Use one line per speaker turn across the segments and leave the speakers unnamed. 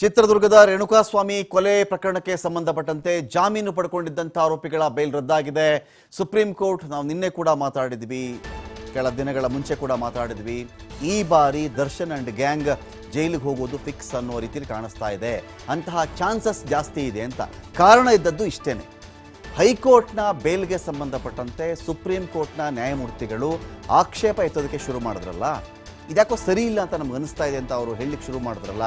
ಚಿತ್ರದುರ್ಗದ ರೇಣುಕಾಸ್ವಾಮಿ ಕೊಲೆ ಪ್ರಕರಣಕ್ಕೆ ಸಂಬಂಧಪಟ್ಟಂತೆ ಜಾಮೀನು ಪಡ್ಕೊಂಡಿದ್ದಂಥ ಆರೋಪಿಗಳ ಬೇಲ್ ರದ್ದಾಗಿದೆ. ಸುಪ್ರೀಂ ಕೋರ್ಟ್, ನಾವು ನಿನ್ನೆ ಕೂಡ ಮಾತಾಡಿದ್ವಿ. ಕೆಲ ದಿನಗಳ ಮುಂಚೆ ಕೂಡ ಮಾತಾಡಿದ್ವಿ. ಈ ಬಾರಿ ದರ್ಶನ್ ಅಂಡ್ ಗ್ಯಾಂಗ್ ಜೈಲಿಗೆ ಹೋಗೋದು ಫಿಕ್ಸ್ ಅನ್ನೋ ರೀತಿಯಲ್ಲಿ ಕಾಣಿಸ್ತಾ ಇದೆ. ಅಂತಹ ಚಾನ್ಸಸ್ ಜಾಸ್ತಿ ಇದೆ ಅಂತ. ಕಾರಣ ಇದ್ದದ್ದು ಇಷ್ಟೇನೆ. ಹೈಕೋರ್ಟ್ನ ಬೇಲ್ಗೆ ಸಂಬಂಧಪಟ್ಟಂತೆ ಸುಪ್ರೀಂ ಕೋರ್ಟ್ನ ನ್ಯಾಯಮೂರ್ತಿಗಳು ಆಕ್ಷೇಪ ಎತ್ತೋದಕ್ಕೆ ಶುರು ಮಾಡಿದ್ರಲ್ಲ? ಇದ್ಯಾಕೋ ಸರಿ ಇಲ್ಲ ಅಂತ ನಮ್ಗೆ ಅನಿಸ್ತಾ ಇದೆ ಅಂತ ಅವರು ಹೇಳಲಿಕ್ಕೆ ಶುರು ಮಾಡಿದ್ರಲ್ಲ?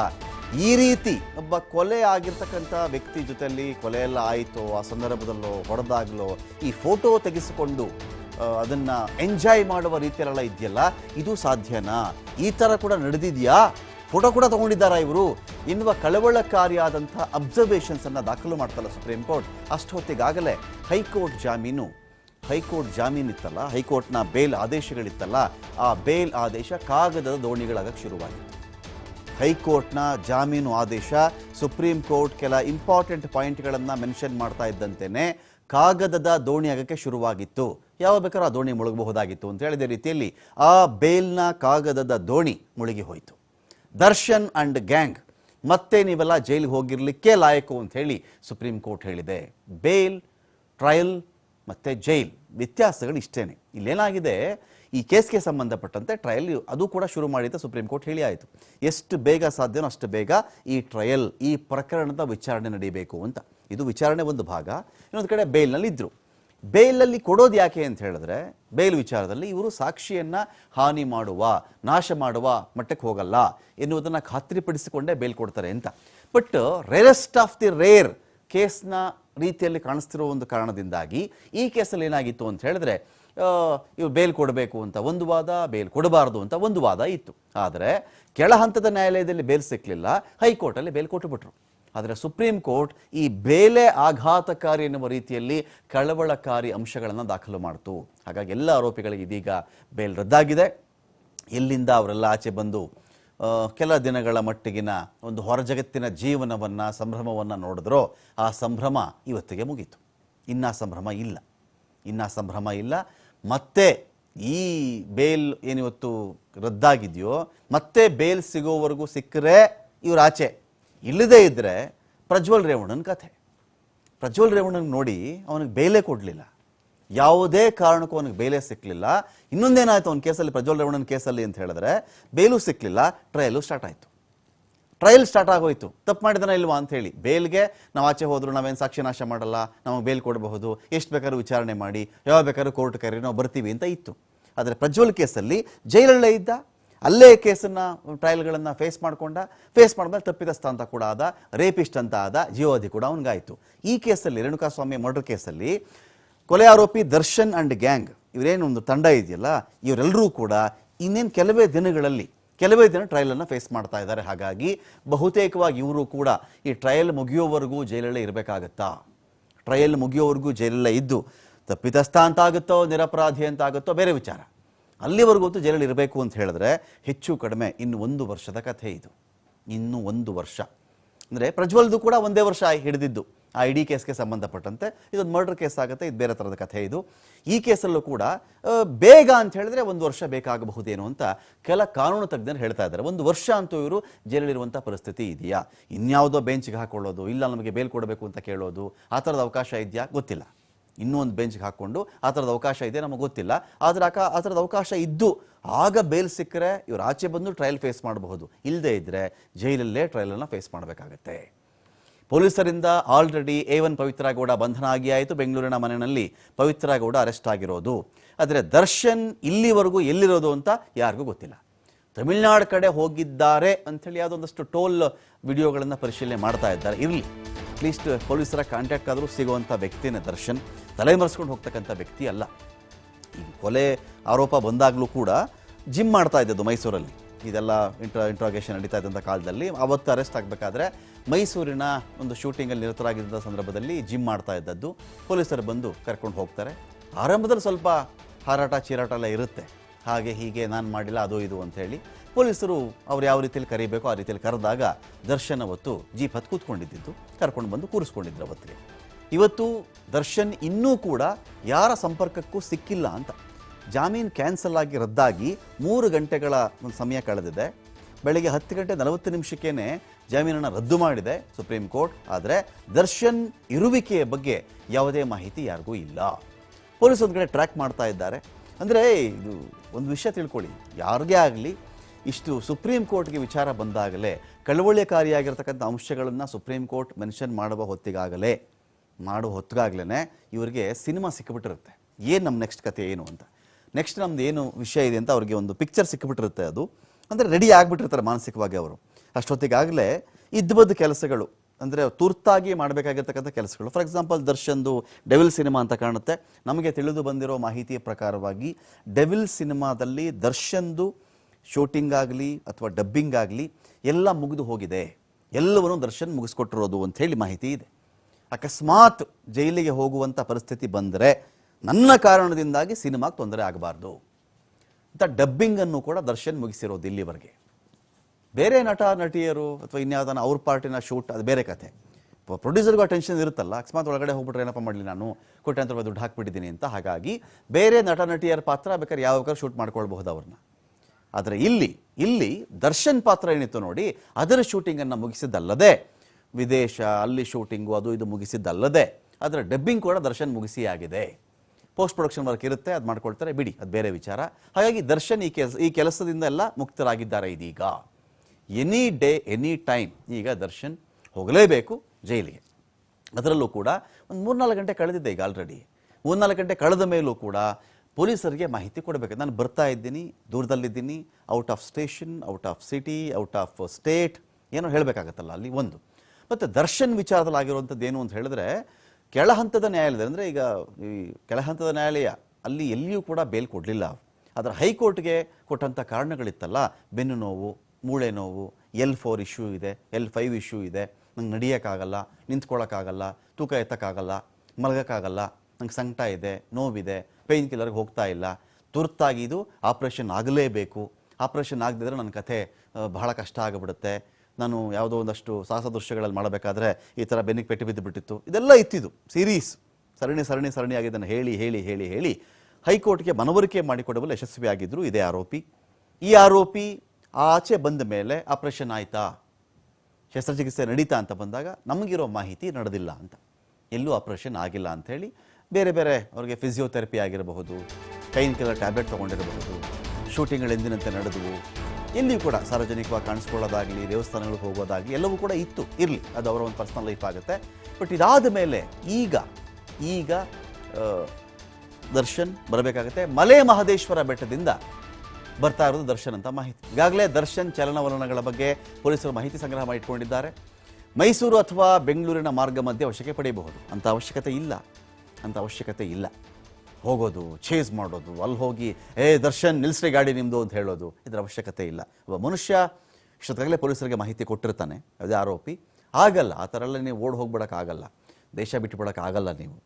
ಈ ರೀತಿ ಒಬ್ಬ ಕೊಲೆ ಆಗಿರ್ತಕ್ಕಂಥ ವ್ಯಕ್ತಿ ಜೊತೆಯಲ್ಲಿ ಕೊಲೆ ಎಲ್ಲ ಆಯಿತು, ಆ ಸಂದರ್ಭದಲ್ಲೋ, ಹೊಡೆದಾಗ್ಲೋ, ಈ ಫೋಟೋ ತೆಗೆಸಿಕೊಂಡು ಅದನ್ನು ಎಂಜಾಯ್ ಮಾಡುವ ರೀತಿಯಲ್ಲೆಲ್ಲ ಇದೆಯಲ್ಲ, ಇದು ಸಾಧ್ಯನಾ? ಈ ಥರ ಕೂಡ ನಡೆದಿದೆಯಾ? ಫೋಟೋ ಕೂಡ ತಗೊಂಡಿದ್ದಾರಾ ಇವರು? ಎನ್ನುವ ಕಳವಳಕಾರಿಯಾದಂಥ ಅನ್ನ ದಾಖಲು ಮಾಡ್ತಲ್ಲ ಸುಪ್ರೀಂ ಕೋರ್ಟ್ ಅಷ್ಟೊತ್ತಿಗಾಗಲೇ ಹೈಕೋರ್ಟ್ ಜಾಮೀನು ಹೈಕೋರ್ಟ್ ಜಾಮೀನು ಇತ್ತಲ್ಲ, ಹೈಕೋರ್ಟ್ನ ಬೇಲ್ ಆದೇಶಗಳಿತ್ತಲ್ಲ, ಆ ಬೇಲ್ ಆದೇಶ ಕಾಗದದ ದೋಣಿಗಳಾಗಕ್ಕೆ ಶುರುವಾಗಿತ್ತು. ಹೈಕೋರ್ಟ್ನ ಜಾಮೀನು ಆದೇಶ, ಸುಪ್ರೀಂ ಕೋರ್ಟ್ ಕೆಲ ಇಂಪಾರ್ಟೆಂಟ್ ಪಾಯಿಂಟ್ಗಳನ್ನು ಮೆನ್ಷನ್ ಮಾಡ್ತಾ ಇದ್ದಂತೆಯೇ ಕಾಗದದ ದೋಣಿ ಆಗಕ್ಕೆ ಶುರುವಾಗಿತ್ತು. ಯಾವ ಬೇಕಾದ್ರೂ ಆ ದೋಣಿ ಮುಳುಗಬಹುದಾಗಿತ್ತು ಅಂತ ಹೇಳಿದ ರೀತಿಯಲ್ಲಿ ಆ ಬೇಲ್ನ ಕಾಗದದ ದೋಣಿ ಮುಳುಗಿ ಹೋಯಿತು. ದರ್ಶನ್ ಅಂಡ್ ಗ್ಯಾಂಗ್, ಮತ್ತೆ ನೀವೆಲ್ಲ ಜೈಲಿಗೆ ಹೋಗಿರಲಿಕ್ಕೆ ಲಾಯಕು ಅಂತ ಹೇಳಿ ಸುಪ್ರೀಂ ಕೋರ್ಟ್ ಹೇಳಿದೆ. ಬೇಲ್, ಟ್ರಯಲ್, ಮತ್ತು ಜೈಲ್ ವ್ಯತ್ಯಾಸಗಳು ಇಷ್ಟೇನೆ. ಇಲ್ಲೇನಾಗಿದೆ? ಈ ಕೇಸ್ಗೆ ಸಂಬಂಧಪಟ್ಟಂತೆ ಟ್ರಯಲ್ ಅದು ಕೂಡ ಶುರು ಮಾಡಿದ್ದ ಸುಪ್ರೀಂ ಕೋರ್ಟ್ ಹೇಳಿ ಆಯಿತು ಎಷ್ಟು ಬೇಗ ಸಾಧ್ಯನೋ ಅಷ್ಟು ಬೇಗ ಈ ಟ್ರಯಲ್ ಈ ಪ್ರಕರಣದ ವಿಚಾರಣೆ ನಡೀಬೇಕು ಅಂತ. ಇದು ವಿಚಾರಣೆ ಒಂದು ಭಾಗ. ಇನ್ನೊಂದು ಕಡೆ ಬೇಲ್ನಲ್ಲಿ ಇದ್ದರು ಬೇಲಲ್ಲಿ ಕೊಡೋದು ಯಾಕೆ ಅಂತ ಹೇಳಿದ್ರೆ ಬೇಲ್ ವಿಚಾರದಲ್ಲಿ ಇವರು ಸಾಕ್ಷಿಯನ್ನ ಹಾನಿ ಮಾಡುವ, ನಾಶ ಮಾಡುವ ಮಟ್ಟಕ್ಕೆ ಹೋಗಲ್ಲ ಎನ್ನುವುದನ್ನು ಖಾತ್ರಿಪಡಿಸಿಕೊಂಡೇ ಬೇಲ್ ಕೊಡ್ತಾರೆ ಅಂತ. But rarest of the rare ಕೇಸ್ನ ರೀತಿಯಲ್ಲಿ ಕಾಣಿಸ್ತಿರೋ ಒಂದು ಕಾರಣದಿಂದಾಗಿ ಈ ಕೇಸಲ್ಲಿ ಏನಾಗಿತ್ತು ಅಂತ ಹೇಳಿದ್ರೆ ಇವು ಬೇಲ್ ಕೊಡಬೇಕು ಅಂತ ಒಂದು ವಾದ, ಬೇಲ್ ಕೊಡಬಾರದು ಅಂತ ಒಂದು ವಾದ ಇತ್ತು. ಆದರೆ ಕೆಳ ಹಂತದ ನ್ಯಾಯಾಲಯದಲ್ಲಿ ಬೇಲ್ ಸಿಕ್ಕಲಿಲ್ಲ ಹೈಕೋರ್ಟಲ್ಲಿ ಬೇಲ್ ಕೊಟ್ಟುಬಿಟ್ರು ಆದರೆ ಸುಪ್ರೀಂ ಕೋರ್ಟ್ ಈ ಬೇಲೆ ಆಘಾತಕಾರಿ ಎನ್ನುವ ರೀತಿಯಲ್ಲಿ ಕಳವಳಕಾರಿ ಅಂಶಗಳನ್ನು ದಾಖಲು ಮಾಡಿತು. ಹಾಗಾಗಿ ಎಲ್ಲ ಆರೋಪಿಗಳಿಗೆ ಇದೀಗ ಬೇಲ್ ರದ್ದಾಗಿದೆ. ಎಲ್ಲಿಂದ ಅವರೆಲ್ಲ ಆಚೆ ಬಂದು ಕೆಲ ದಿನಗಳ ಮಟ್ಟಿಗಿನ ಒಂದು ಹೊರಜಗತ್ತಿನ ಜೀವನವನ್ನು, ಸಂಭ್ರಮವನ್ನು ನೋಡಿದ್ರೋ ಆ ಸಂಭ್ರಮ ಇವತ್ತಿಗೆ ಮುಗೀತು. ಇನ್ನ ಸಂಭ್ರಮ ಇಲ್ಲ. ಇನ್ನ ಸಂಭ್ರಮ ಇಲ್ಲ. ಮತ್ತೆ ಈ ಬೇಲ್ ಏನಿವತ್ತು ರದ್ದಾಗಿದೆಯೋ, ಮತ್ತೆ ಬೇಲ್ ಸಿಗೋವರೆಗೂ ಸಿಕ್ಕರೆ ಇವ್ರ ಆಚೆ. ಇಲ್ಲದೇ ಇದ್ದರೆ ಪ್ರಜ್ವಲ್ ರೇವಣ್ಣನ ಕಥೆ. ಪ್ರಜ್ವಲ್ ರೇವಣ್ಣನ ನೋಡಿ ಅವನಿಗೆ ಬೇಲೆ ಕೊಡಲಿಲ್ಲ. ಯಾವುದೇ ಕಾರಣಕ್ಕೂ ಅವನಿಗೆ ಬೇಲೆ ಸಿಕ್ಕಲಿಲ್ಲ ಇನ್ನೊಂದೇನಾಯ್ತು ಅವನ ಕೇಸಲ್ಲಿ ಪ್ರಜ್ವಲ್ ರೇವಣ್ಣನ ಕೇಸಲ್ಲಿ ಅಂತ ಹೇಳಿದ್ರೆ, ಬೇಲು ಸಿಕ್ಕಲಿಲ್ಲ ಟ್ರಯಲು ಸ್ಟಾರ್ಟ್ ಆಯಿತು. ಟ್ರಯಲ್ ಸ್ಟಾರ್ಟ್ ಆಗೋಯ್ತು. ತಪ್ಪು ಮಾಡಿದನ ಇಲ್ವಾ ಅಂತ ಹೇಳಿ. ಬೇಲ್ಗೆ ನಾವು ಆಚೆ ಹೋದ್ರು ನಾವೇನು ಸಾಕ್ಷಿ ನಾಶ ಮಾಡಲ್ಲ, ನಮಗೆ ಬೇಲ್ ಕೊಡಬಹುದು, ಎಷ್ಟು ಬೇಕಾದ್ರೂ ವಿಚಾರಣೆ ಮಾಡಿ ಯಾವಾಗ ಬೇಕಾದ್ರೂ ಕೋರ್ಟ್ ಕರೀರಿ, ನಾವು ಬರ್ತೀವಿ ಅಂತ ಇತ್ತು. ಆದರೆ ಪ್ರಜ್ವಲ್ ಕೇಸಲ್ಲಿ ಜೈಲಲ್ಲೇ ಇದ್ದ. ಅಲ್ಲೇ ಕೇಸನ್ನು, ಟ್ರಯಲ್ಗಳನ್ನು ಫೇಸ್ ಮಾಡಿಕೊಂಡ. ಫೇಸ್ ಮಾಡಿದ್ಮೇಲೆ ತಪ್ಪಿತಸ್ಥ ಅಂತ ಕೂಡ ಆದ, ರೇಪಿಸ್ಟ್ ಅಂತ ಆದ ಜೀವಾವಧಿ ಕೂಡ ಅವನಿಗಾಯಿತು. ಈ ಕೇಸಲ್ಲಿ, ರೇಣುಕಾಸ್ವಾಮಿ ಮರ್ಡರ್ ಕೇಸಲ್ಲಿ ಕೊಲೆ ಆರೋಪಿ ದರ್ಶನ್ ಅಂಡ್ ಗ್ಯಾಂಗ್, ಇವರೇನು ಒಂದು ತಂಡ ಇದೆಯಲ್ಲ ಇವರೆಲ್ಲರೂ ಕೂಡ ಇನ್ನೇನು ಕೆಲವೇ ದಿನಗಳಲ್ಲಿ ಕೆಲವೇ ದಿನ ಟ್ರಯಲನ್ನು ಫೇಸ್ ಮಾಡ್ತಾ ಇದ್ದಾರೆ. ಹಾಗಾಗಿ ಬಹುತೇಕವಾಗಿ ಇವರು ಕೂಡ ಈ ಟ್ರಯಲ್ ಮುಗಿಯೋವರೆಗೂ ಜೈಲಲ್ಲೇ ಇರಬೇಕಾಗತ್ತಾ? ಟ್ರಯಲ್ ಮುಗಿಯೋವರೆಗೂ ಜೈಲಲ್ಲೇ ಇದ್ದು ತಪ್ಪಿತಸ್ಥ ಅಂತ ಆಗುತ್ತೋ ನಿರಪರಾಧಿ ಅಂತ ಆಗುತ್ತೋ ಬೇರೆ ವಿಚಾರ. ಅಲ್ಲಿವರೆಗೂ ಜೈಲಲ್ಲಿ ಇರಬೇಕು ಅಂತ ಹೇಳಿದ್ರೆ ಹೆಚ್ಚು ಕಡಿಮೆ ಇನ್ನು ಒಂದು ವರ್ಷದ ಕಥೆ ಇದು. ಇನ್ನು ಒಂದು ವರ್ಷ. ಅಂದರೆ ಪ್ರಜ್ವಲ್ದು ಕೂಡ ಒಂದೇ ವರ್ಷ ಹಿಡಿದಿದ್ದು. ಆ ಇಡೀ ಕೇಸ್ಗೆ ಸಂಬಂಧಪಟ್ಟಂತೆ ಇದೊಂದು ಮರ್ಡರ್ ಕೇಸ್ ಆಗುತ್ತೆ, ಇದು ಬೇರೆ ಥರದ ಕಥೆ ಇದು. ಈ ಕೇಸಲ್ಲೂ ಕೂಡ ಬೇಗ ಅಂತ ಹೇಳಿದ್ರೆ ಒಂದು ವರ್ಷ ಬೇಕಾಗಬಹುದೇನೋ ಅಂತ ಕೆಲ ಕಾನೂನು ತಜ್ಞರು ಹೇಳ್ತಾ ಇದ್ದಾರೆ. ಒಂದು ವರ್ಷ ಅಂತೂ ಇವರು ಜೈಲಲ್ಲಿರುವಂಥ ಪರಿಸ್ಥಿತಿ ಇದೆಯಾ? ಇನ್ಯಾವುದೋ ಬೆಂಚ್ಗೆ ಹಾಕೊಳ್ಳೋದು, ಇಲ್ಲ ನಮಗೆ ಬೇಲ್ ಕೊಡಬೇಕು ಅಂತ ಕೇಳೋದು, ಆ ಥರದ ಅವಕಾಶ ಇದೆಯಾ? ಗೊತ್ತಿಲ್ಲ. ಇನ್ನೂ ಒಂದು ಬೆಂಚ್ಗೆ ಹಾಕ್ಕೊಂಡು ಆ ಥರದ ಅವಕಾಶ ಇದೆ ನಮಗೆ ಗೊತ್ತಿಲ್ಲ. ಆದರೆ ಆಕ ಆ ಥರದ ಅವಕಾಶ ಇದ್ದು ಆಗ ಬೇಲ್ ಸಿಕ್ಕರೆ ಇವರು ಆಚೆ ಬಂದು ಟ್ರಯಲ್ ಫೇಸ್ ಮಾಡಬಹುದು. ಇಲ್ಲದೇ ಇದ್ದರೆ ಜೈಲಲ್ಲೇ ಟ್ರಯಲನ್ನು ಫೇಸ್ ಮಾಡಬೇಕಾಗತ್ತೆ. ಪೊಲೀಸರಿಂದ already A one Pavithra Gowda ಬಂಧನ ಆಗಿಯಾಯಿತು. ಬೆಂಗಳೂರಿನ ಮನೆಯಲ್ಲಿ ಪವಿತ್ರ ಗೌಡ ಅರೆಸ್ಟ್ ಆಗಿರೋದು. ಆದರೆ ದರ್ಶನ್ ಇಲ್ಲಿವರೆಗೂ ಎಲ್ಲಿರೋದು ಅಂತ ಯಾರಿಗೂ ಗೊತ್ತಿಲ್ಲ. ತಮಿಳ್ನಾಡು ಕಡೆ ಹೋಗಿದ್ದಾರೆ ಅಂಥೇಳಿ ಯಾವುದೊಂದಷ್ಟು ಟೋಲ್ ವಿಡಿಯೋಗಳನ್ನು ಪರಿಶೀಲನೆ ಮಾಡ್ತಾ ಇದ್ದಾರೆ. ಇರಲಿ ಅಟ್ಲೀಸ್ಟ್ ಪೊಲೀಸರ ಕಾಂಟ್ಯಾಕ್ಟ್ ಆದರೂ ಸಿಗುವಂಥ ವ್ಯಕ್ತಿನೇ ದರ್ಶನ್. ತಲೆಮರೆಸ್ಕೊಂಡು ಹೋಗ್ತಕ್ಕಂಥ ವ್ಯಕ್ತಿ ಅಲ್ಲ. ಈ ಕೊಲೆ ಆರೋಪ ಬಂದಾಗಲೂ ಕೂಡ ಜಿಮ್ ಮಾಡ್ತಾ ಇದ್ದದ್ದು ಮೈಸೂರಲ್ಲಿ. ಇದೆಲ್ಲ ಇಂಟ್ರ ಇಂಟ್ರಾಗೇಷನ್ ನಡೀತಾ ಇದ್ದಂಥ ಕಾಲದಲ್ಲಿ ಅವತ್ತು ಅರೆಸ್ಟ್ ಆಗಬೇಕಾದ್ರೆ ಮೈಸೂರಿನ ಒಂದು ಶೂಟಿಂಗಲ್ಲಿ ನಿರತರಾಗಿದ್ದ ಸಂದರ್ಭದಲ್ಲಿ ಜಿಮ್ ಮಾಡ್ತಾ ಇದ್ದದ್ದು. ಪೊಲೀಸರು ಬಂದು ಕರ್ಕೊಂಡು ಹೋಗ್ತಾರೆ. ಆರಂಭದಲ್ಲಿ ಸ್ವಲ್ಪ ಹಾರಾಟ, ಚೀರಾಟ ಎಲ್ಲ ಇರುತ್ತೆ. ಹಾಗೆ ಹೀಗೆ ನಾನು ಮಾಡಿಲ್ಲ, ಅದು ಇದು ಅಂತ ಹೇಳಿ ಪೊಲೀಸರು ಅವ್ರು ಯಾವ ರೀತಿಯಲ್ಲಿ ಕರಿಬೇಕು ಆ ರೀತಿಯಲ್ಲಿ ಕರೆದಾಗ ದರ್ಶನ್ ಅವತ್ತು ಜೀಪ್ ಹತ್ತು ಕೂತ್ಕೊಂಡಿದ್ದು ಕರ್ಕೊಂಡು ಬಂದು ಕೂರಿಸ್ಕೊಂಡಿದ್ರು ಅವತ್ತಿಗೆ. ಇವತ್ತು ದರ್ಶನ್ ಇನ್ನೂ ಕೂಡ ಯಾರ ಸಂಪರ್ಕಕ್ಕೂ ಸಿಕ್ಕಿಲ್ಲ ಅಂತ. ಜಾಮೀನು ಕ್ಯಾನ್ಸಲ್ ಆಗಿ ರದ್ದಾಗಿ ಮೂರು ಗಂಟೆಗಳ ಒಂದು ಸಮಯ ಕಳೆದಿದೆ. ಬೆಳಗ್ಗೆ ಹತ್ತು ಗಂಟೆ ನಲವತ್ತು ನಿಮಿಷಕ್ಕೇನೆ ಜಾಮೀನನ್ನು ರದ್ದು ಮಾಡಿದೆ ಸುಪ್ರೀಂ ಕೋರ್ಟ್. ಆದರೆ ದರ್ಶನ್ ಇರುವಿಕೆಯ ಬಗ್ಗೆ ಯಾವುದೇ ಮಾಹಿತಿ ಯಾರಿಗೂ ಇಲ್ಲ. ಪೊಲೀಸ್ ಒಂದು ಕಡೆ ಟ್ರ್ಯಾಕ್ ಮಾಡ್ತಾ ಇದ್ದಾರೆ. ಅಂದರೆ ಇದು ಒಂದು ವಿಷಯ ತಿಳ್ಕೊಳ್ಳಿ. ಯಾರಿಗೇ ಆಗಲಿ, ಇಷ್ಟು ಸುಪ್ರೀಂ ಕೋರ್ಟ್ಗೆ ವಿಚಾರ ಬಂದಾಗಲೇ ಕಳವಳಿಕಾರಿಯಾಗಿರ್ತಕ್ಕಂಥ ಅಂಶಗಳನ್ನು ಸುಪ್ರೀಂ ಕೋರ್ಟ್ ಮೆನ್ಷನ್ ಮಾಡುವ ಹೊತ್ತಿಗಾಗಲೇ ಮಾಡುವ ಹೊತ್ತಿಗಾಗಲೇ ಇವರಿಗೆ ಸಿನಿಮಾ ಸಿಕ್ಕಿಬಿಟ್ಟಿರುತ್ತೆ ಏನು ನಮ್ಮ ನೆಕ್ಸ್ಟ್ ಕತೆ ಏನು ಅಂತ. ನೆಕ್ಸ್ಟ್ ನಮ್ದು ಏನು ವಿಷಯ ಇದೆ ಅಂತ ಅವ್ರಿಗೆ ಒಂದು ಪಿಕ್ಚರ್ ಸಿಕ್ಕಿಬಿಟ್ಟಿರುತ್ತೆ ಅದು. ಅಂದರೆ ರೆಡಿ ಆಗಿಬಿಟ್ಟಿರ್ತಾರೆ ಮಾನಸಿಕವಾಗಿ ಅವರು. ಅಷ್ಟೊತ್ತಿಗಾಗಲೇ ಇದ್ದಬದ್ದು ಕೆಲಸಗಳು. ಅಂದರೆ ತುರ್ತಾಗಿ ಮಾಡಬೇಕಾಗಿರ್ತಕ್ಕಂಥ ಕೆಲಸಗಳು. ಫಾರ್ ಎಕ್ಸಾಂಪಲ್ ದರ್ಶನ್ದು ಡೆವಿಲ್ ಸಿನಿಮಾ ಅಂತ ಕಾಣುತ್ತೆ. ನಮಗೆ ತಿಳಿದು ಬಂದಿರೋ ಮಾಹಿತಿಯ ಪ್ರಕಾರವಾಗಿ ಡೆವಿಲ್ ಸಿನಿಮಾದಲ್ಲಿ ದರ್ಶನ್ದು ಶೂಟಿಂಗ್ ಆಗಲಿ ಅಥವಾ ಡಬ್ಬಿಂಗ್ ಆಗಲಿ ಎಲ್ಲ ಮುಗಿದು ಹೋಗಿದೆ. ಎಲ್ಲವನ್ನೂ ದರ್ಶನ್ ಮುಗಿಸ್ಕೊಟ್ಟಿರೋದು ಅಂತ ಹೇಳಿ ಮಾಹಿತಿ ಇದೆ. ಅಕಸ್ಮಾತ್ ಜೈಲಿಗೆ ಹೋಗುವಂಥ ಪರಿಸ್ಥಿತಿ ಬಂದರೆ ನನ್ನ ಕಾರಣದಿಂದಾಗಿ ಸಿನಿಮಾಗೆ ತೊಂದರೆ ಆಗಬಾರ್ದು. ಅಂತ ಡಬ್ಬಿಂಗನ್ನು ಕೂಡ ದರ್ಶನ್ ಮುಗಿಸಿರೋದು ಇಲ್ಲಿವರೆಗೆ. ಬೇರೆ ನಟ, ನಟಿಯರು ಅಥವಾ ಇನ್ಯಾವುದನ್ನು ಅವ್ರ ಪಾರ್ಟಿನ ಶೂಟ್, ಅದು ಬೇರೆ ಕತೆ ಪ್ರೊಡ್ಯೂಸರ್ಗೂ ಟೆನ್ಷನ್ ಇರುತ್ತಲ್ಲ, ಅಕಸ್ಮಾತ್ ಒಳಗಡೆ ಹೋಗ್ಬಿಟ್ರೆ ಏನಪ್ಪ ಮಾಡಲಿ ನಾನು? ಕೋಟ್ಯಾಂತರ ರೂಪಾಯಿ ದುಡ್ಡು ಹಾಕ್ಬಿಟ್ಟಿದ್ದೀನಿ ಅಂತ. ಹಾಗಾಗಿ ಬೇರೆ ನಟ, ನಟಿಯರ ಪಾತ್ರ ಬೇಕಾದ್ರೆ ಯಾವ ಬೇಕಾದ್ರೆ ಶೂಟ್ ಮಾಡ್ಕೊಳ್ಬಹುದು ಅವ್ರನ್ನ. ಆದರೆ ಇಲ್ಲಿ ಇಲ್ಲಿ ದರ್ಶನ್ ಪಾತ್ರ ಏನಿತ್ತು ನೋಡಿ, ಅದರ ಶೂಟಿಂಗನ್ನು ಮುಗಿಸಿದ್ದಲ್ಲದೆ, ವಿದೇಶ ಅಲ್ಲಿ ಶೂಟಿಂಗು ಅದು ಇದು ಮುಗಿಸಿದ್ದಲ್ಲದೆ, ಅದರ ಡಬ್ಬಿಂಗ್ ಕೂಡ ದರ್ಶನ್ ಮುಗಿಸಿ ಆಗಿದೆ ಪೋಸ್ಟ್ ಪ್ರೊಡಕ್ಷನ್ ವರ್ಕ್ ಇರುತ್ತೆ, ಅದು ಮಾಡ್ಕೊಳ್ತಾರೆ. ಬಿಡಿ, ಅದು ಬೇರೆ ವಿಚಾರ. ಹಾಗಾಗಿ ದರ್ಶನ್ ಈ ಕೆಲಸ, ಈ ಕೆಲಸದಿಂದ ಎಲ್ಲ ಮುಕ್ತರಾಗಿದ್ದಾರೆ ಇದೀಗ. ಎನಿ ಡೇ ಎನಿ ಟೈಮ್ ಈಗ ದರ್ಶನ್ ಹೋಗಲೇಬೇಕು ಜೈಲಿಗೆ. ಅದರಲ್ಲೂ ಕೂಡ ಒಂದು ಮೂರ್ನಾಲ್ಕು ಗಂಟೆ ಕಳೆದಿದ್ದೆ ಈಗ ಆಲ್ರೆಡಿ ಮೂರ್ನಾಲ್ಕು ಗಂಟೆ ಕಳೆದ ಮೇಲೂ ಕೂಡ ಪೊಲೀಸರಿಗೆ ಮಾಹಿತಿ ಕೊಡಬೇಕು. ನಾನು ಬರ್ತಾ ಇದ್ದೀನಿ, ದೂರದಲ್ಲಿದ್ದೀನಿ out of station out of city out of state ಏನೋ ಹೇಳಬೇಕಾಗತ್ತಲ್ಲ ಅಲ್ಲಿ ಒಂದು. ಮತ್ತು ದರ್ಶನ್ ವಿಚಾರದಲ್ಲಿ ಆಗಿರುವಂಥದ್ದು ಏನು ಅಂತ ಹೇಳಿದ್ರೆ ಕೆಳ ಹಂತದ ನ್ಯಾಯಾಲಯ ಅಂದರೆ ಈಗ ಈ ಕೆಳ ಹಂತದ ನ್ಯಾಯಾಲಯ, ಅಲ್ಲಿ ಎಲ್ಲಿಯೂ ಕೂಡ ಬೇಲ್ ಕೊಡಲಿಲ್ಲ. ಆದರೆ ಹೈಕೋರ್ಟ್ಗೆ ಕೊಟ್ಟಂಥ ಕಾರಣಗಳಿತ್ತಲ್ಲ. ಬೆನ್ನು ನೋವು, ಮೂಳೆ ನೋವು, ಎಲ್ ಫೋರ್ ಇಶ್ಯೂ ಇದೆ, ಎಲ್ ಫೈವ್ ಇಶ್ಯೂ ಇದೆ. ನಂಗೆ ನಡೆಯೋಕ್ಕಾಗಲ್ಲ ನಿಂತ್ಕೊಳ್ಳೋಕ್ಕಾಗಲ್ಲ ತೂಕ ಎತ್ತಕ್ಕಾಗಲ್ಲ, ಮಲಗೋಕ್ಕಾಗಲ್ಲ, ನಂಗೆ ಸಂಕಟ ಇದೆ, ನೋವಿದೆ ಪೇಯ್ನ್ ಕಿಲ್ಲರ್ಗೆ ಹೋಗ್ತಾ ಇಲ್ಲ. ತುರ್ತಾಗಿ ಇದು ಆಪ್ರೇಷನ್ ಆಗಲೇಬೇಕು. ಆಪ್ರೇಷನ್ ಆಗದಿದ್ರೆ ನನ್ನ ಕಥೆ ಬಹಳ ಕಷ್ಟ ಆಗಿಬಿಡುತ್ತೆ. ನಾನು ಯಾವುದೋ ಒಂದಷ್ಟು ಸಾಹಸ ದೃಶ್ಯಗಳಲ್ಲಿ ಮಾಡಬೇಕಾದ್ರೆ ಈ ಥರ ಬೆನ್ನಿಗೆ ಪೆಟ್ಟು ಬಿದ್ದು ಬಿಟ್ಟಿತ್ತು. ಇದೆಲ್ಲ ಇತ್ತಿದು. ಸೀರೀಸ್. ಸರಣಿ ಸರಣಿ ಸರಣಿಯಾಗಿ ಇದನ್ನು ಹೇಳಿ ಹೇಳಿ ಹೇಳಿ ಹೇಳಿ ಹೈಕೋರ್ಟ್ಗೆ ಮನವರಿಕೆ ಮಾಡಿಕೊಡಬಲ್ಲ ಯಶಸ್ವಿಯಾಗಿದ್ದರು ಇದೇ ಆರೋಪಿ. ಈ ಆರೋಪಿ ಆಚೆ ಬಂದ ಮೇಲೆ ಆಪರೇಷನ್ ಆಯಿತಾ? ಶಸ್ತ್ರಚಿಕಿತ್ಸೆ ನಡೀತಾ ಅಂತ ಬಂದಾಗ ನಮಗಿರೋ ಮಾಹಿತಿ ನಡೆದಿಲ್ಲ ಅಂತ. ಎಲ್ಲೂ ಆಪರೇಷನ್ ಆಗಿಲ್ಲ ಅಂಥೇಳಿ ಬೇರೆ ಬೇರೆ ಅವ್ರಿಗೆ ಫಿಸಿಯೋಥೆರಪಿ ಆಗಿರಬಹುದು ಪೈನ್ ಕಿಲ್ಲರ್ ಟ್ಯಾಬ್ಲೆಟ್ ತೊಗೊಂಡಿರಬಹುದು, ಶೂಟಿಂಗ್ಗಳು ಎಂದಿನಂತೆ ನಡೆದವು. ಎಲ್ಲಿಯೂ ಕೂಡ ಸಾರ್ವಜನಿಕವಾಗಿ ಕಾಣಿಸ್ಕೊಳ್ಳೋದಾಗಲಿ, ದೇವಸ್ಥಾನಗಳಿಗೆ ಹೋಗೋದಾಗಲಿ ಎಲ್ಲವೂ ಕೂಡ ಇತ್ತು, ಇರಲಿ. ಅದು ಅವರ ಒಂದು ಪರ್ಸನಲ್ ಲೈಫ್ ಆಗುತ್ತೆ. ಬಟ್ ಇದಾದ ಮೇಲೆ ಈಗ ಈಗ ದರ್ಶನ್ ಬರಬೇಕಾಗುತ್ತೆ. ಮಲೆ ಮಹದೇಶ್ವರ ಬೆಟ್ಟದಿಂದ ಬರ್ತಾ ಇರೋದು ದರ್ಶನ್ ಅಂತ ಮಾಹಿತಿ. ಈಗಾಗಲೇ ದರ್ಶನ್ ಚಲನವಲನಗಳ ಬಗ್ಗೆ ಪೊಲೀಸರು ಮಾಹಿತಿ ಸಂಗ್ರಹ ಮಾಡಿಟ್ಕೊಂಡಿದ್ದಾರೆ. ಮೈಸೂರು ಅಥವಾ ಬೆಂಗಳೂರಿನ ಮಾರ್ಗ ಮಧ್ಯೆ ಅವಶ್ಯಕತೆ ಪಡೆಯಬಹುದು ಅಂತ ಅವಶ್ಯಕತೆ ಇಲ್ಲ. ಅಂತ ಅವಶ್ಯಕತೆ ಇಲ್ಲ. ಹೋಗೋದು ಚೇಸ್ ಮಾಡೋದು, ಅಲ್ಲಿ ಹೋಗಿ, ಏ ದರ್ಶನ್, ನಿಲ್ಸ್ರಿ ಗಾಡಿ ನಿಮ್ಮದು ಅಂತ ಹೇಳೋದು, ಇದರ ಅವಶ್ಯಕತೆ ಇಲ್ಲ. ಒಬ್ಬ ಮನುಷ್ಯ ಇಷ್ಟೊತ್ತಾಗಲೇ ಪೊಲೀಸರಿಗೆ ಮಾಹಿತಿ ಕೊಟ್ಟಿರ್ತಾನೆ ಯಾವುದೇ ಆರೋಪಿ. ಆಗಲ್ಲ, ಆ ಥರ ಎಲ್ಲ ನೀವು ಓಡ್ ಹೋಗ್ಬಿಡೋಕ್ಕಾಗಲ್ಲ ದೇಶ ಬಿಟ್ಟುಬಿಡೋಕ್ಕಾಗಲ್ಲ ನೀವು.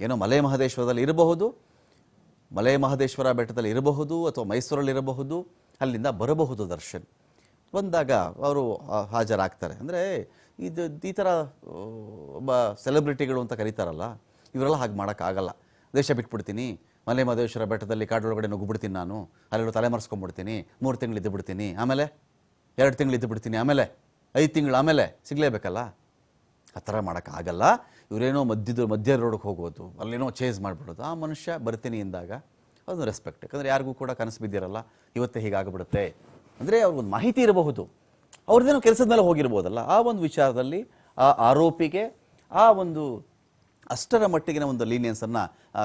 ಏನೋ ಮಲೆ ಮಹದೇಶ್ವರದಲ್ಲಿ ಇರಬಹುದು ಮಲೆ ಮಹದೇಶ್ವರ ಬೆಟ್ಟದಲ್ಲಿ ಇರಬಹುದು ಅಥವಾ ಮೈಸೂರಲ್ಲಿ ಇರಬಹುದು, ಅಲ್ಲಿಂದ ಬರಬಹುದು ದರ್ಶನ್. ಬಂದಾಗ ಅವರು ಹಾಜರಾಗ್ತಾರೆ. ಅಂದರೆ, ಇದು, ಈ ಥರ, ಒಬ್ಬ ಸೆಲೆಬ್ರಿಟಿಗಳು ಅಂತ ಕರೀತಾರಲ್ಲ, ಇವರೆಲ್ಲ ಹಾಗೆ ಮಾಡೋಕ್ಕಾಗಲ್ಲ ದೇಶ ಬಿಟ್ಬಿಡ್ತೀನಿ. ಮಲೆ ಮಹದೇಶ್ವರ ಬೆಟ್ಟದಲ್ಲಿ ಕಾಡೊಳಗಡೆ ನುಗ್ಗಿಬಿಡ್ತೀನಿ ನಾನು. ಅಲ್ಲೆಲ್ಲೋ ತಲೆ ಮರೆಸ್ಕೊಂಡ್ಬಿಡ್ತೀನಿ ಮೂರು ತಿಂಗಳು ಇದ್ದು ಬಿಡ್ತೀನಿ ಆಮೇಲೆ? ಎರಡು ತಿಂಗಳು ಇದ್ದು ಬಿಡ್ತೀನಿ ಆಮೇಲೆ? ಐದು ತಿಂಗಳು ಆಮೇಲೆ? ಸಿಗಲೇಬೇಕಲ್ಲ? ಆ ಥರ ಮಾಡೋಕ್ಕಾಗಲ್ಲ. ಇವರೇನೋ ಮಧ್ಯದ ಮಧ್ಯ ರೋಡ್ಗೆ ಹೋಗೋದು. ಅಲ್ಲೇನೋ ಚೇಸ್ ಮಾಡಿಬಿಡೋದು. ಆ ಮನುಷ್ಯ ಬರ್ತೀನಿ ಎಂದಾಗ ಅದೊಂದು ರೆಸ್ಪೆಕ್ಟ್ ಯಾಕಂದರೆ ಯಾರಿಗೂ ಕೂಡ ಕನಸು ಬಿದ್ದಿರಲ್ಲ. ಇವತ್ತೇ ಹೀಗಾಗ್ಬಿಡುತ್ತೆ. ಅಂದರೆ ಅವ್ರಿಗೊಂದು ಮಾಹಿತಿ ಇರಬಹುದು. ಅವ್ರದ್ದೇನೋ ಕೆಲಸದ ಮೇಲೆ ಹೋಗಿರ್ಬೋದಲ್ಲ. ಆ ಒಂದು ವಿಚಾರದಲ್ಲಿ ಆ ಆರೋಪಿಗೆ ಆ ಒಂದು ಅಷ್ಟರ ಮಟ್ಟಿಗಿನ ಒಂದು ಲೀನಿಯನ್ಸನ್ನು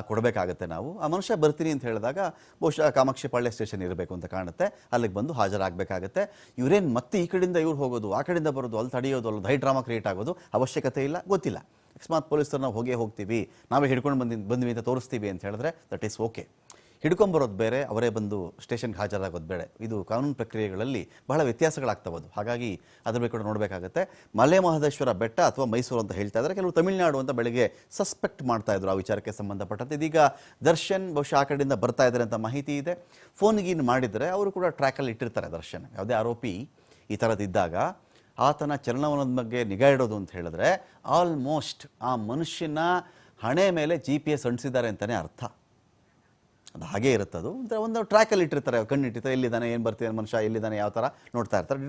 ಕೊಡಬೇಕಾಗತ್ತೆ ನಾವು. ಆ ಮನುಷ್ಯ ಬರ್ತೀನಿ ಅಂತ ಹೇಳಿದಾಗ ಬಹುಶಃ ಕಾಮಾಕ್ಷಿ ಪಾಳ್ಯ ಸ್ಟೇಷನ್ ಇರಬೇಕು ಅಂತ ಕಾಣುತ್ತೆ. ಅಲ್ಲಿಗೆ ಬಂದು ಹಾಜರಾಗಬೇಕಾಗತ್ತೆ. ಇವರೇನು ಮತ್ತೆ ಈ ಕಡೆಯಿಂದ ಇವ್ರು ಹೋಗೋದು, ಆ ಕಡೆಯಿಂದ ಬರೋದು, ಅಲ್ಲಿ ತಡೆಯೋದು, ಅಲ್ಲಿ ಹೈ ಡ್ರಾಮಾ ಕ್ರಿಯೇಟ್ ಆಗೋದು ಅವಶ್ಯಕತೆ ಇಲ್ಲ, ಗೊತ್ತಿಲ್ಲ. ಅಕಸ್ಮಾತ್ ಪೊಲೀಸರು ನಾವು ಹೋಗೇ ಹೋಗ್ತೀವಿ, ನಾವೇ ಹಿಡ್ಕೊಂಡು ಬಂದಿ ಬಂದ್ವಿ ಅಂತ ತೋರಿಸ್ತೀವಿ ಅಂತ ಹೇಳಿದ್ರೆ ದಟ್ ಈಸ್ ಓಕೆ ಹಿಡ್ಕೊಂಬರೋದು ಬೇರೆ, ಅವರೇ ಬಂದು ಸ್ಟೇಷನ್ಗೆ ಹಾಜರಾಗೋದು ಬೇಡ ಇದು ಕಾನೂನು ಪ್ರಕ್ರಿಯೆಗಳಲ್ಲಿ ಬಹಳ ಅದು ಹಾಗಾಗಿ ಅದ್ರ ಬಗ್ಗೆ ಕೂಡ ನೋಡಬೇಕಾಗುತ್ತೆ. ಮಲೆ ಮಹದೇಶ್ವರ ಬೆಟ್ಟ ಅಥವಾ ಮೈಸೂರು ಅಂತ ಹೇಳ್ತಾ ಇದ್ದಾರೆ ಕೆಲವು ತಮಿಳುನಾಡು ಅಂತ ಬೆಳಗ್ಗೆ ಸಸ್ಪೆಕ್ಟ್ ಮಾಡ್ತಾ ಇದ್ರು ಆ ವಿಚಾರಕ್ಕೆ ಸಂಬಂಧಪಟ್ಟಂತೆ. ಇದೀಗ ದರ್ಶನ್ ಬಹುಶಃ ಆ ಕಡೆಯಿಂದ ಬರ್ತಾ ಇದ್ದಾರೆ ಅಂತ ಮಾಹಿತಿ ಇದೆ. ಫೋನ್ಗೀನ್ ಮಾಡಿದರೆ ಅವರು ಕೂಡ ಟ್ರ್ಯಾಕಲ್ಲಿ ಇಟ್ಟಿರ್ತಾರೆ ದರ್ಶನ್. ಯಾವುದೇ ಆರೋಪಿ ಈ ಥರದಿದ್ದಾಗ ಆತನ ಚಲನವಲನದ ಬಗ್ಗೆ ನಿಗಾ ಇಡೋದು ಅಂತ ಹೇಳಿದ್ರೆ ಆಲ್ಮೋಸ್ಟ್ ಆ ಮನುಷ್ಯನ ಹಣೆ ಮೇಲೆ ಜಿ ಪಿ ಎಸ್ ಅಂಟಿಸಿದ್ದಾರೆ ಅಂತಲೇ ಅರ್ಥ. ಅದು ಹಾಗೇ ಇರುತ್ತದು. ಒಂದು ಟ್ರ್ಯಾಕಲ್ಲಿ ಇಟ್ಟಿರ್ತಾರೆ, ಕಣ್ಣಿಟ್ಟಿರ್ತಾರೆ, ಎಲ್ಲಿದ್ದಾನೆ, ಏನು ಬರ್ತಿದ್ದಾನೆ ಮನುಷ್ಯ, ಎಲ್ಲಿದ್ದಾನೆ, ಯಾವ ಥರ ನೋಡ್ತಾ ಇರ್ತಾರೆ.